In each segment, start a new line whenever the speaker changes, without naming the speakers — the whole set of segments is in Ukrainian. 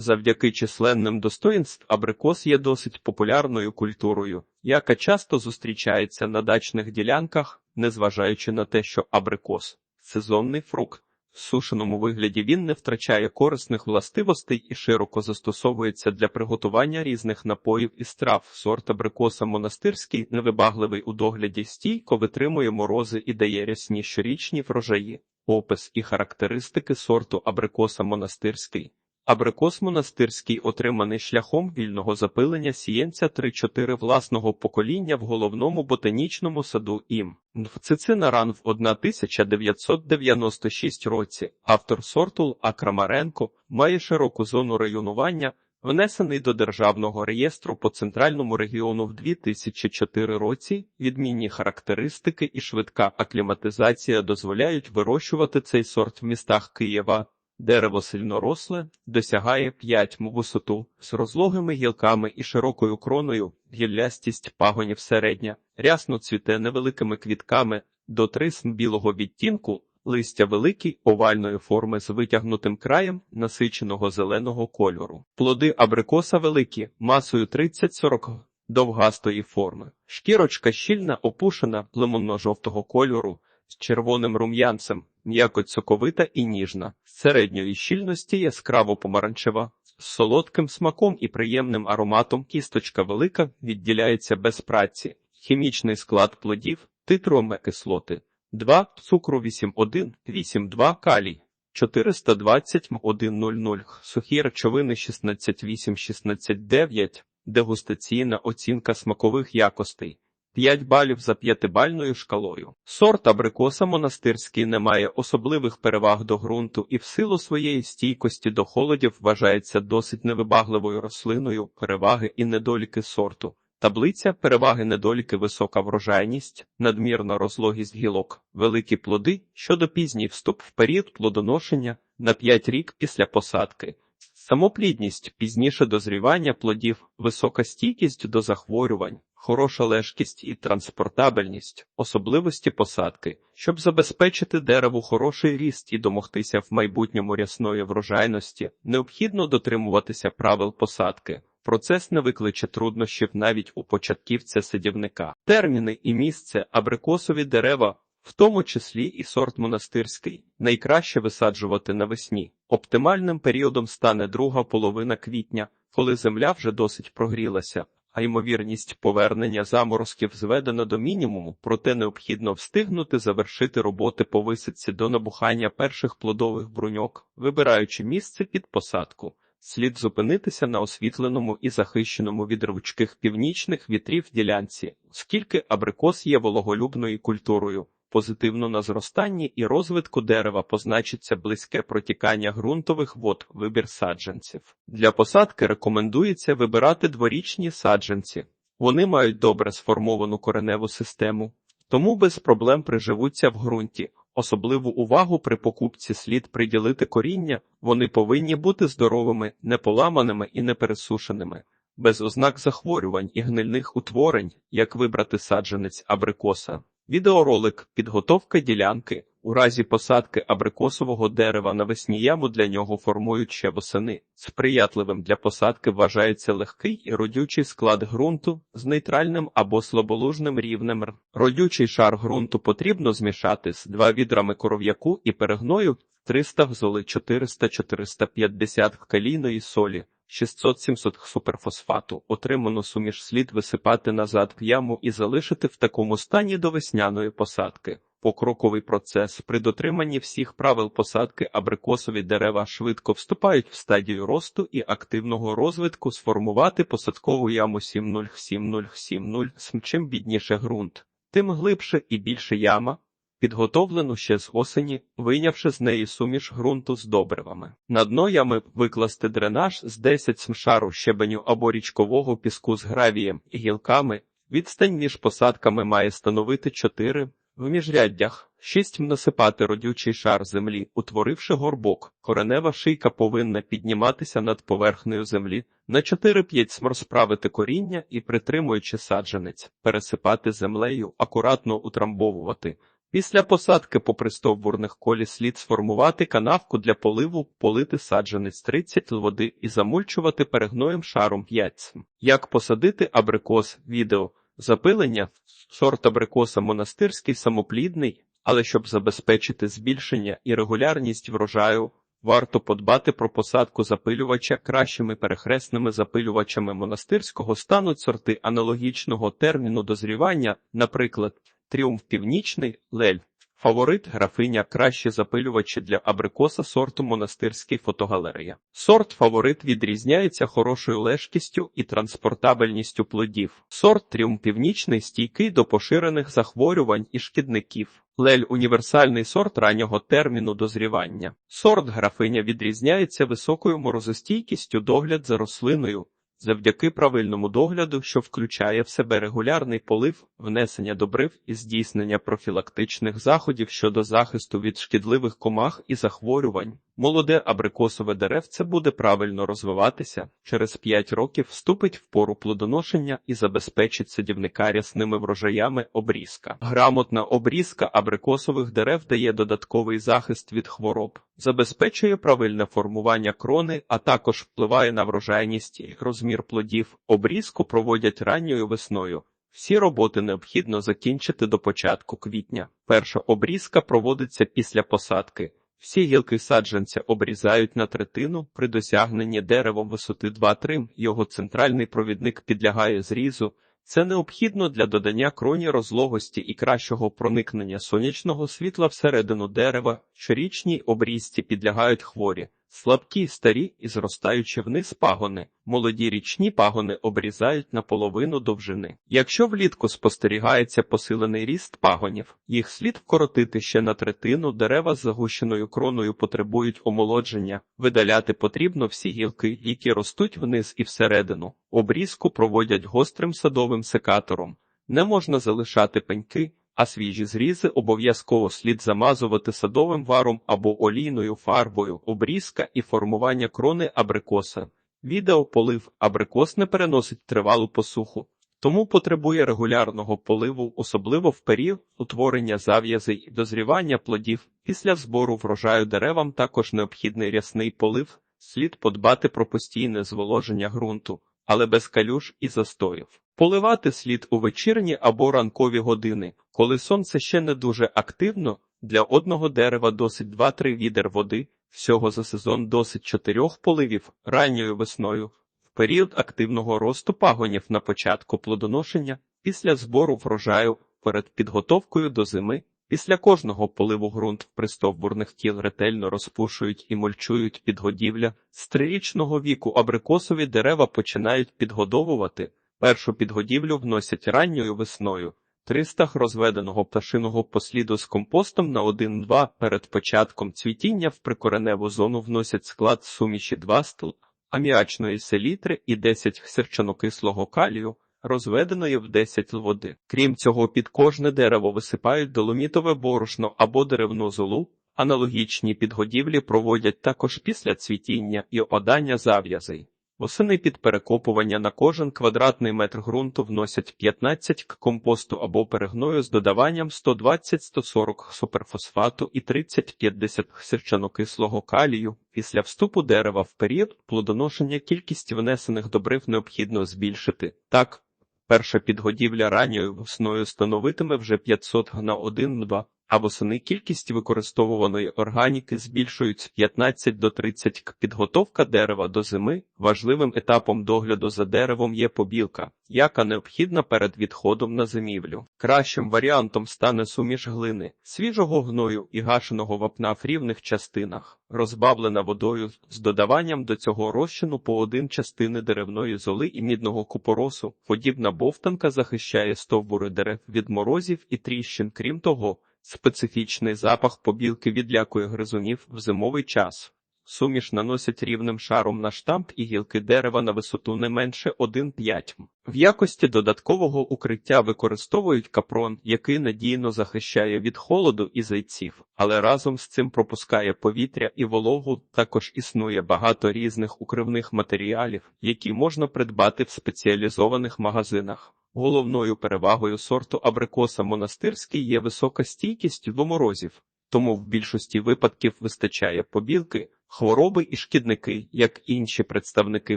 Завдяки численним достоїнств абрикос є досить популярною культурою, яка часто зустрічається на дачних ділянках, незважаючи на те, що абрикос сезонний фрукт. В сушеному вигляді він не втрачає корисних властивостей і широко застосовується для приготування різних напоїв і страв. Сорт абрикоса монастирський невибагливий у догляді стійко витримує морози і дає рясні щорічні врожаї. Опис і характеристики сорту абрикоса монастирський. Абрикос монастирський отриманий шляхом вільного запилення сієнця 3-4 власного покоління в головному ботанічному саду ім. Цицинаран в 1996 році. Автор сорту А. Крамаренко має широку зону районування, внесений до Державного реєстру по центральному регіону в 2004 році. Відмінні характеристики і швидка акліматизація дозволяють вирощувати цей сорт в містах Києва. Дерево сильно росле, досягає 5 м висоту, з розлогими гілками і широкою кроною, гіллястість пагонів середня, рясно цвіте невеликими квітками, до 3 см білого відтінку, листя великі, овальної форми з витягнутим краєм насиченого зеленого кольору. Плоди абрикоса великі, масою 30-40 довгастої форми. Шкірочка щільна, опушена, лимонно-жовтого кольору, з червоним рум'янцем, м'яко цоковита і ніжна, середньої щільності яскраво помаранчева, з солодким смаком і приємним ароматом кісточка велика відділяється без праці, хімічний склад плодів, титроме кислоти, 2 цукру 8,1, 8,2 калій. 420-100, сухі речовини 16,8, 16,9, дегустаційна оцінка смакових якостей. 5 балів за п'ятибальною шкалою. Сорт абрикоса монастирський не має особливих переваг до ґрунту і в силу своєї стійкості до холодів вважається досить невибагливою рослиною, переваги і недоліки сорту. Таблиця переваги недоліки висока врожайність, надмірна розлогість гілок, великі плоди щодо пізній вступ в період плодоношення на 5 рік після посадки. Самоплідність, пізніше дозрівання плодів, висока стійкість до захворювань, хороша лежкість і транспортабельність, особливості посадки, щоб забезпечити дереву хороший ріст і домогтися в майбутньому рясної врожайності, необхідно дотримуватися правил посадки. Процес не викличе труднощів навіть у початківця садівника. Терміни і місце абрикосові дерева в тому числі і сорт монастирський, найкраще висаджувати навесні. Оптимальним періодом стане друга половина квітня, коли земля вже досить прогрілася, а ймовірність повернення заморозків зведена до мінімуму, проте необхідно встигнути завершити роботи по висадці до набухання перших плодових бруньок, вибираючи місце під посадку. Слід зупинитися на освітленому і захищеному від рвучких північних вітрів ділянці, оскільки абрикос є вологолюбною культурою. Позитивно на зростанні і розвитку дерева позначиться близьке протікання ґрунтових вод, вибір саджанців. Для посадки рекомендується вибирати дворічні саджанці. Вони мають добре сформовану кореневу систему, тому без проблем приживуться в ґрунті. Особливу увагу при покупці слід приділити коріння, вони повинні бути здоровими, неполаманими і непересушеними, без ознак захворювань і гнильних утворень, як вибрати саджанець абрикоса. Відеоролик Підготовка ділянки. У разі посадки абрикосового дерева навесні яму для нього формують ще восени. Сприятливим для посадки вважається легкий і родючий склад ґрунту з нейтральним або слаболужним рівнем. Родючий шар ґрунту потрібно змішати з 2 відрами коров'яку і перегною 300 гзоли 400-450 калійної солі. 600-700 суперфосфату. Отриману суміш слід висипати назад в яму і залишити в такому стані до весняної посадки. Покроковий процес при дотриманні всіх правил посадки абрикосові дерева швидко вступають в стадію росту і активного розвитку сформувати посадкову яму 7-0-7-0-7-0. Чим бідніше ґрунт, тим глибше і більше яма, підготовлену ще з осені, вийнявши з неї суміш ґрунту з добривами. На дно ями викласти дренаж з 10 см шару щебеню або річкового піску з гравієм і гілками. Відстань між посадками має становити 4 в міжряддях. 6 насипати родючий шар землі, утворивши горбок. Коренева шийка повинна підніматися над поверхнею землі, на 4-5 см розправити коріння і, притримуючи саджанець, пересипати землею, акуратно утрамбовувати. Після посадки по пристовбурних колі слід сформувати канавку для поливу, полити саджанець 30 води і замульчувати перегноєм шаром 5. Як посадити абрикос? Відео. Запилення. Сорт абрикоса монастирський самоплідний, але щоб забезпечити збільшення і регулярність врожаю, варто подбати про посадку запилювача кращими перехресними запилювачами монастирського стануть сорти аналогічного терміну дозрівання, наприклад, Тріумф Північний, Лель. Фаворит графиня кращі запилювачі для абрикоса сорту монастирський фотогалерея. Сорт фаворит відрізняється хорошою лежкістю і транспортабельністю плодів. Сорт тріумф північний стійкий до поширених захворювань і шкідників. Лель універсальний сорт раннього терміну дозрівання. Сорт графиня відрізняється високою морозостійкістю догляд за рослиною. Завдяки правильному догляду, що включає в себе регулярний полив, внесення добрив і здійснення профілактичних заходів щодо захисту від шкідливих комах і захворювань, молоде абрикосове деревце буде правильно розвиватися, через 5 років вступить в пору плодоношення і забезпечить садівника рясними врожаями обрізка. Грамотна обрізка абрикосових дерев дає додатковий захист від хвороб, забезпечує правильне формування крони, а також впливає на врожайність і розмір плодів. Обрізку проводять ранньою весною. Всі роботи необхідно закінчити до початку квітня. Перша обрізка проводиться після посадки. Всі гілки саджанця обрізають на третину при досягненні деревом висоти 2-3, його центральний провідник підлягає зрізу. Це необхідно для додання кроні розлогості і кращого проникнення сонячного світла всередину дерева. Щорічній обрізці підлягають хворі, слабкі, старі і зростаючі вниз пагони. Молоді річні пагони обрізають наполовину довжини. Якщо влітку спостерігається посилений ріст пагонів, їх слід вкоротити ще на третину. Дерева з загущеною кроною потребують омолодження. Видаляти потрібно всі гілки, які ростуть вниз і всередину. Обрізку проводять гострим садовим секатором. Не можна залишати пеньки, а свіжі зрізи обов'язково слід замазувати садовим варом або олійною фарбою, обрізка і формування крони абрикоса. Відео полив абрикос не переносить тривалу посуху, тому потребує регулярного поливу, особливо в період утворення зав'язей і дозрівання плодів. Після збору врожаю деревам також необхідний рясний полив, слід подбати про постійне зволоження ґрунту, але без калюж і застоїв. Поливати слід у вечірні або ранкові години, коли сонце ще не дуже активно, для одного дерева досить 2-3 відер води, всього за сезон досить 4 поливів ранньою весною, в період активного росту пагонів на початку плодоношення, після збору врожаю, перед підготовкою до зими, після кожного поливу ґрунт пристовбурних тіл ретельно розпушують і мульчують підгодівля. З трирічного віку абрикосові дерева починають підгодовувати. Першу підгодівлю вносять ранньою весною. 300 розведеного пташиного посліду з компостом на 1-2 перед початком цвітіння в прикореневу зону вносять склад суміші 2 стл, аміачної селітри і 10 серчанокислого калію, розведеної в 10 л води. Крім цього, під кожне дерево висипають доломітове борошно або деревну золу. Аналогічні підгодівлі проводять також після цвітіння і опадання зав'язей. Восени під перекопування на кожен квадратний метр ґрунту вносять 15 к компосту або перегною з додаванням 120-140 суперфосфату і 30-50 сірчанокислого калію. Після вступу дерева в період плодоношення кількість внесених добрив необхідно збільшити. Так, перша підгодівля ранньою весною становитиме вже 500 на 1-2 а восени кількість використовуваної органіки збільшують з 15 до 30 к. Підготовка дерева до зими важливим етапом догляду за деревом є побілка, яка необхідна перед відходом на зимівлю. Кращим варіантом стане суміш глини, свіжого гною і гашеного вапна в рівних частинах, розбавлена водою з додаванням до цього розчину по один частини деревної золи і мідного купоросу. Подібна бовтанка захищає стовбури дерев від морозів і тріщин, крім того. Специфічний запах побілки відлякує гризунів в зимовий час. Суміш наносять рівним шаром на штамп і гілки дерева на висоту не менше 1,5 В якості додаткового укриття використовують капрон, який надійно захищає від холоду і зайців, але разом з цим пропускає повітря і вологу. Також існує багато різних укривних матеріалів, які можна придбати в спеціалізованих магазинах. Головною перевагою сорту абрикоса монастирський є висока стійкість до морозів, тому в більшості випадків вистачає побілки, хвороби і шкідники, як інші представники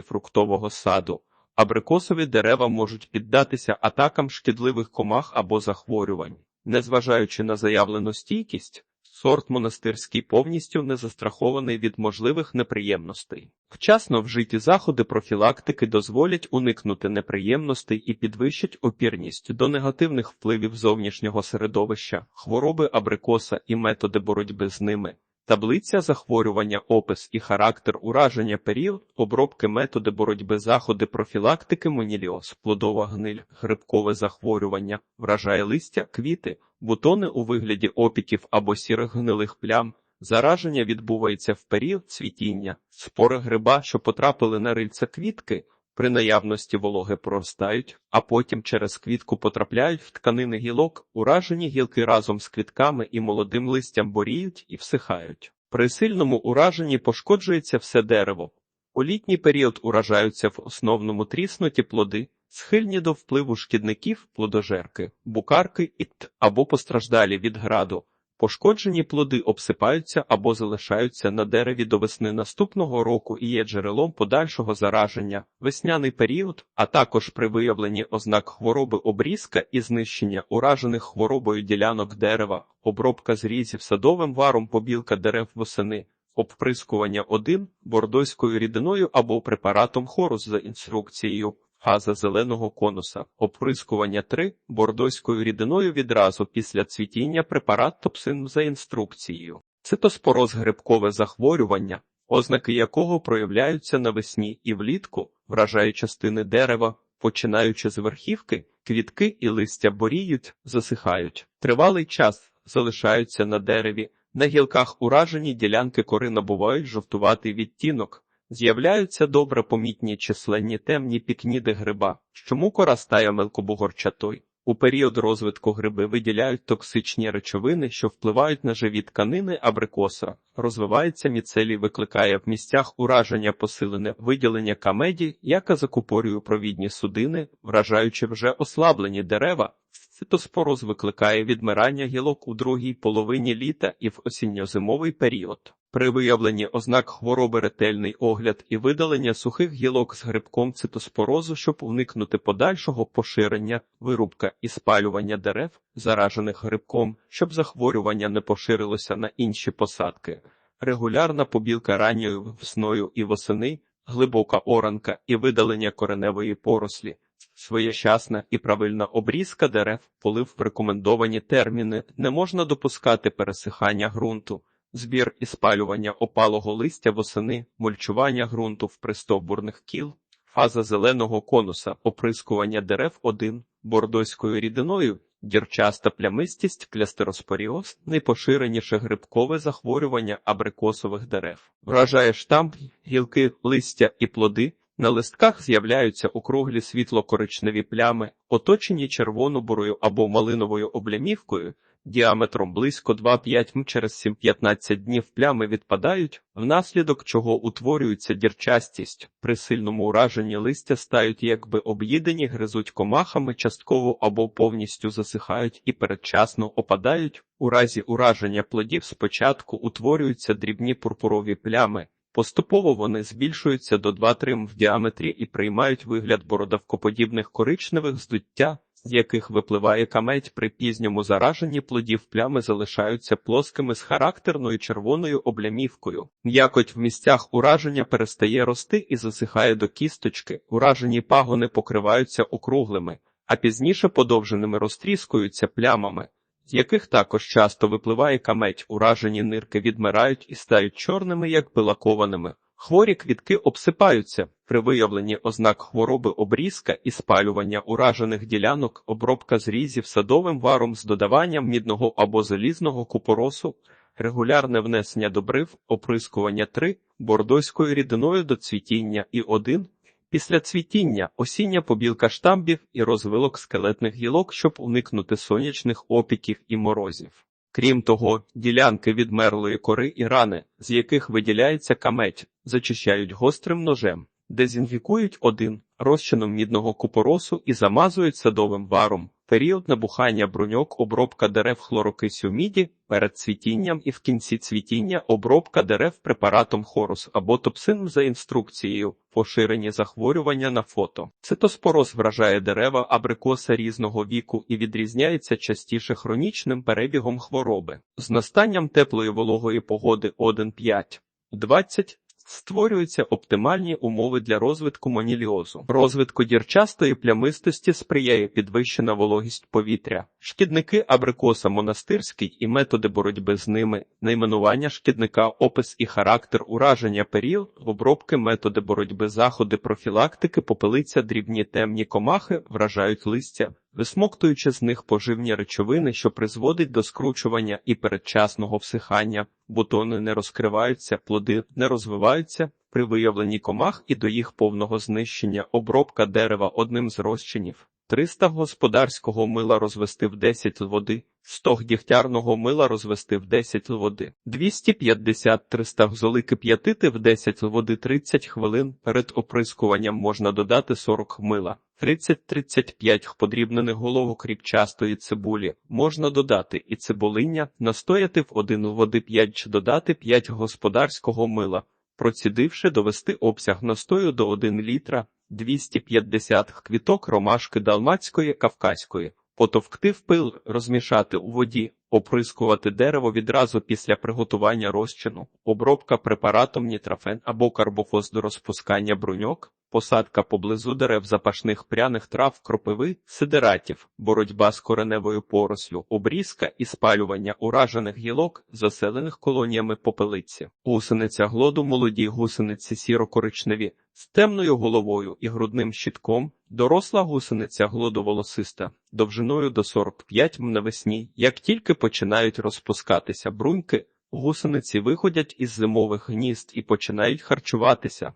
фруктового саду. Абрикосові дерева можуть піддатися атакам шкідливих комах або захворювань. Незважаючи на заявлену стійкість, сорт монастирський повністю не застрахований від можливих неприємностей. Вчасно вжиті заходи профілактики дозволять уникнути неприємностей і підвищать опірність до негативних впливів зовнішнього середовища, хвороби абрикоса і методи боротьби з ними. Таблиця захворювання, опис і характер ураження період, обробки методи боротьби заходи профілактики моніліоз, плодова гниль, грибкове захворювання, вражає листя, квіти, бутони у вигляді опіків або сірих гнилих плям. Зараження відбувається в період цвітіння, спори гриба, що потрапили на рильця квітки, при наявності вологи проростають, а потім через квітку потрапляють в тканини гілок, уражені гілки разом з квітками і молодим листям боріють і всихають. При сильному ураженні пошкоджується все дерево. У літній період уражаються в основному тріснуті плоди, схильні до впливу шкідників, плодожерки, букарки і т або постраждалі від граду. Пошкоджені плоди обсипаються або залишаються на дереві до весни наступного року і є джерелом подальшого зараження, весняний період, а також при виявленні ознак хвороби обрізка і знищення уражених хворобою ділянок дерева, обробка зрізів садовим варом побілка дерев восени, обприскування 1 бордойською рідиною або препаратом хорус за інструкцією. Фаза зеленого конуса, оприскування 3 бордойською рідиною відразу після цвітіння препарат топсин за інструкцією. Цитоспороз грибкове захворювання, ознаки якого проявляються навесні і влітку, вражає частини дерева, починаючи з верхівки, квітки і листя боріють, засихають. Тривалий час залишаються на дереві, на гілках уражені ділянки кори набувають жовтуватий відтінок. З'являються добре помітні численні темні пікніди гриба, чому кора стає мелкобугорчатой. У період розвитку гриби виділяють токсичні речовини, що впливають на живі тканини абрикоса. Розвивається міцелій, викликає в місцях ураження посилене виділення камеді, яка закупорює провідні судини, вражаючи вже ослаблені дерева. Цитоспороз викликає відмирання гілок у другій половині літа і в осінньо-зимовий період. При виявленні ознак хвороби ретельний огляд і видалення сухих гілок з грибком цитоспорозу, щоб уникнути подальшого поширення, вирубка і спалювання дерев, заражених грибком, щоб захворювання не поширилося на інші посадки, регулярна побілка ранньою весною і восени, глибока оранка і видалення кореневої порослі. Своєчасна і правильна обрізка дерев, полив в рекомендовані терміни, не можна допускати пересихання ґрунту, збір і спалювання опалого листя восени, мульчування ґрунту в пристовбурних кіл, фаза зеленого конуса, оприскування дерев 1, бордоською рідиною, дірчаста плямистість, клястероспоріоз, найпоширеніше грибкове захворювання абрикосових дерев. Вражає штамп, гілки, листя і плоди. На листках з'являються округлі світло-коричневі плями, оточені червоно-бурою або малиновою облямівкою, діаметром близько 2-5 м через 7-15 днів плями відпадають, внаслідок чого утворюється дірчастість. При сильному ураженні листя стають якби об'їдені, гризуть комахами, частково або повністю засихають і передчасно опадають. У разі ураження плодів спочатку утворюються дрібні пурпурові плями. Поступово вони збільшуються до 2-3 м в діаметрі і приймають вигляд бородавкоподібних коричневих здуття, з яких випливає камедь при пізньому зараженні плодів плями залишаються плоскими з характерною червоною облямівкою. М'якоть в місцях ураження перестає рости і засихає до кісточки, уражені пагони покриваються округлими, а пізніше подовженими розтріскуються плямами з яких також часто випливає камедь, уражені нирки відмирають і стають чорними, як пилакованими. Хворі квітки обсипаються при виявленні ознак хвороби обрізка і спалювання уражених ділянок, обробка зрізів садовим варом з додаванням мідного або залізного купоросу, регулярне внесення добрив, оприскування 3, бордойською рідиною до цвітіння і 1, Після цвітіння осіння побілка штамбів і розвилок скелетних гілок, щоб уникнути сонячних опіків і морозів. Крім того, ділянки відмерлої кори і рани, з яких виділяється камедь, зачищають гострим ножем. Дезінфікують один розчином мідного купоросу і замазують садовим варом. Період набухання бруньок, обробка дерев хлорокисю міді перед цвітінням і в кінці цвітіння обробка дерев препаратом хорус або топсин за інструкцією, поширені захворювання на фото. Цитоспороз вражає дерева абрикоса різного віку і відрізняється частіше хронічним перебігом хвороби. З настанням теплої вологої погоди 1-5 20 Створюються оптимальні умови для розвитку маніліозу. Розвитку дірчастої плямистості сприяє підвищена вологість повітря. Шкідники абрикоса монастирський і методи боротьби з ними, найменування шкідника, опис і характер ураження період, обробки, методи боротьби, заходи профілактики, попелиця, дрібні темні комахи вражають листя, висмоктуючи з них поживні речовини, що призводить до скручування і передчасного всихання, бутони не розкриваються, плоди не розвиваються. При виявленні комах і до їх повного знищення обробка дерева одним з розчинів. 300 господарського мила розвести в 10 води, 100 дігтярного мила розвести в 10 води, 250-300 гзоли кип'ятити в 10 води 30 хвилин. Перед оприскуванням можна додати 40 мила. 30-35 подрібнених головок ріпчастої цибулі можна додати і цибулиння, настояти в 1 води 5 чи додати 5 господарського мила, процідивши довести обсяг настою до 1 літра, 250 квіток ромашки далмацької кавказької, потовкти в пил, розмішати у воді, оприскувати дерево відразу після приготування розчину, обробка препаратом нітрофен або карбофос до розпускання бруньок, посадка поблизу дерев запашних пряних трав, кропиви, сидератів, боротьба з кореневою порослю, обрізка і спалювання уражених гілок, заселених колоніями попелиці, гусениця глоду, молоді гусениці сіро-коричневі, з темною головою і грудним щитком, доросла гусениця глодоволосиста, довжиною до 45 м навесні, як тільки починають розпускатися бруньки, гусениці виходять із зимових гнізд і починають харчуватися.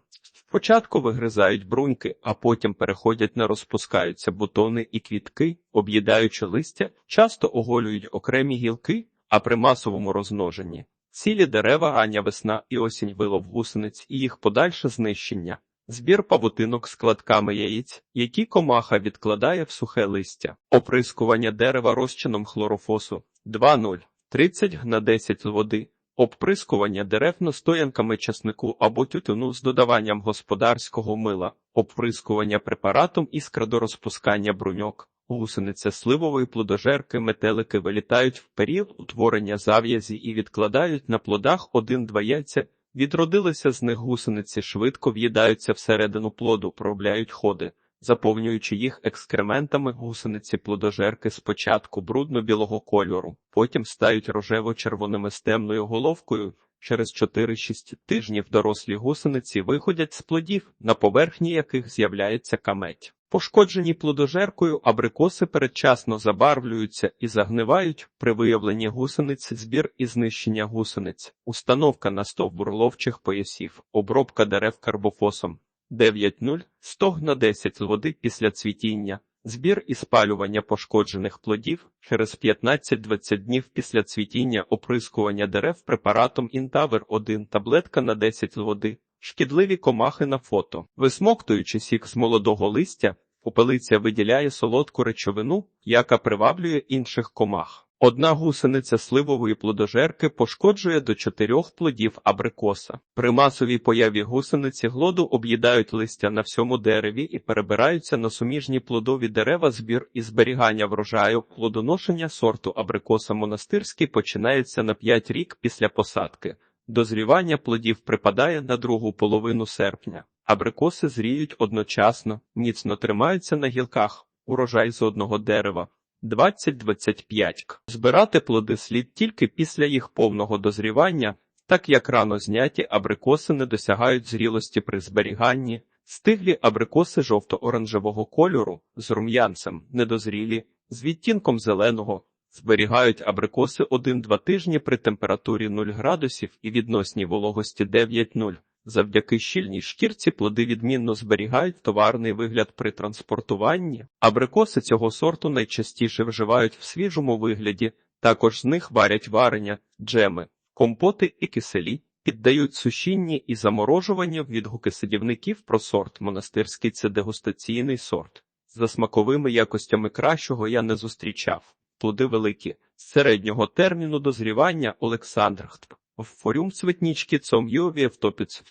Спочатку вигризають бруньки, а потім переходять на розпускаються бутони і квітки, об'їдаючи листя, часто оголюють окремі гілки, а при масовому розмноженні цілі дерева рання весна і осінь вилов гусениць і їх подальше знищення. Збір павутинок з кладками яєць, які комаха відкладає в сухе листя, оприскування дерева розчином хлорофосу 2,0, 30 на 10 води, обприскування дерев настоянками часнику або тютюну з додаванням господарського мила, обприскування препаратом іскра до розпускання бруньок. Гусениця сливової плодожерки метелики вилітають в період утворення зав'язі і відкладають на плодах один-два яйця. Відродилися з них гусениці, швидко в'їдаються всередину плоду, проробляють ходи, заповнюючи їх екскрементами гусениці плодожерки спочатку брудно-білого кольору, потім стають рожево-червоними з темною головкою. Через 4-6 тижнів дорослі гусениці виходять з плодів, на поверхні яких з'являється каметь. Пошкоджені плодожеркою абрикоси передчасно забарвлюються і загнивають при виявленні гусениць збір і знищення гусениць, установка на стовбур ловчих поясів, обробка дерев карбофосом 9.0, стог на 10 води після цвітіння, збір і спалювання пошкоджених плодів через 15-20 днів після цвітіння оприскування дерев препаратом Інтавер 1 таблетка на 10 води. Шкідливі комахи на фото. Висмоктуючи сік з молодого листя, попелиця виділяє солодку речовину, яка приваблює інших комах. Одна гусениця сливової плодожерки пошкоджує до чотирьох плодів абрикоса. При масовій появі гусениці глоду об'їдають листя на всьому дереві і перебираються на суміжні плодові дерева збір і зберігання врожаю. Плодоношення сорту абрикоса монастирський починається на 5 рік після посадки. Дозрівання плодів припадає на другу половину серпня. Абрикоси зріють одночасно, міцно тримаються на гілках, урожай з одного дерева. 20-25 к. Збирати плоди слід тільки після їх повного дозрівання, так як рано зняті абрикоси не досягають зрілості при зберіганні. Стиглі абрикоси жовто-оранжевого кольору з рум'янцем, недозрілі, з відтінком зеленого, Зберігають абрикоси 1-2 тижні при температурі 0 градусів і відносній вологості 9-0. Завдяки щільній шкірці плоди відмінно зберігають товарний вигляд при транспортуванні. Абрикоси цього сорту найчастіше вживають в свіжому вигляді, також з них варять варення, джеми, компоти і киселі. Піддають сушінні і заморожуванню відгуки садівників про сорт монастирський це дегустаційний сорт. За смаковими якостями кращого я не зустрічав. Плоди великі. З середнього терміну дозрівання Олександр. В форум цвітнічки Цомйові в топіц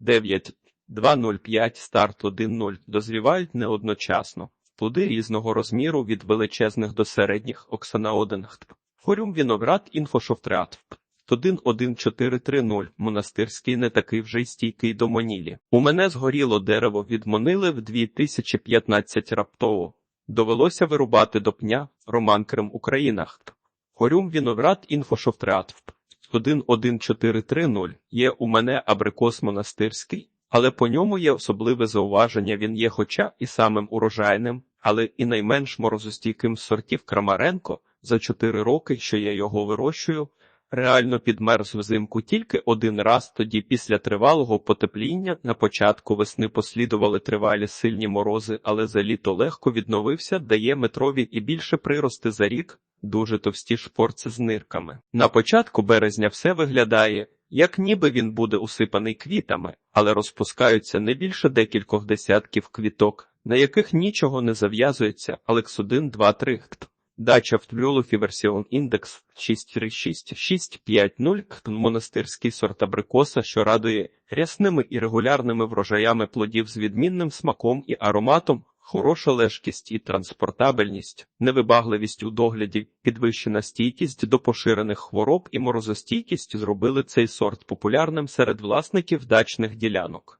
9 2.05 старт 1.0 дозрівають не одночасно. Плоди різного розміру від величезних до середніх Оксана 1 Форум Віноград Інфошофтрат 1.1.4.3.0 Монастирський не такий вже й стійкий до Монілі. У мене згоріло дерево від Монили в 2015 раптово. Довелося вирубати до пня Роман Крим Українах. Форум Віноград Інфошофтрат 1.1.4.3.0 Є у мене абрикос монастирський, але по ньому є особливе зауваження. Він є хоча і самим урожайним, але і найменш морозостійким сортів Крамаренко за 4 роки, що я його вирощую. Реально підмерз взимку тільки один раз, тоді після тривалого потепління на початку весни послідували тривалі сильні морози, але за літо легко відновився, дає метрові і більше прирости за рік, дуже товсті шпорці з нирками. На початку березня все виглядає, як ніби він буде усипаний квітами, але розпускаються не більше декількох десятків квіток, на яких нічого не зав'язується, Алекс 1, 2, 3. Дача в Твлюлофі Версіон індекс 63650 монастирський сорт абрикоса, що радує рясними і регулярними врожаями плодів з відмінним смаком і ароматом, хороша лежкість і транспортабельність, невибагливість у догляді, підвищена стійкість до поширених хвороб і морозостійкість зробили цей сорт популярним серед власників дачних ділянок.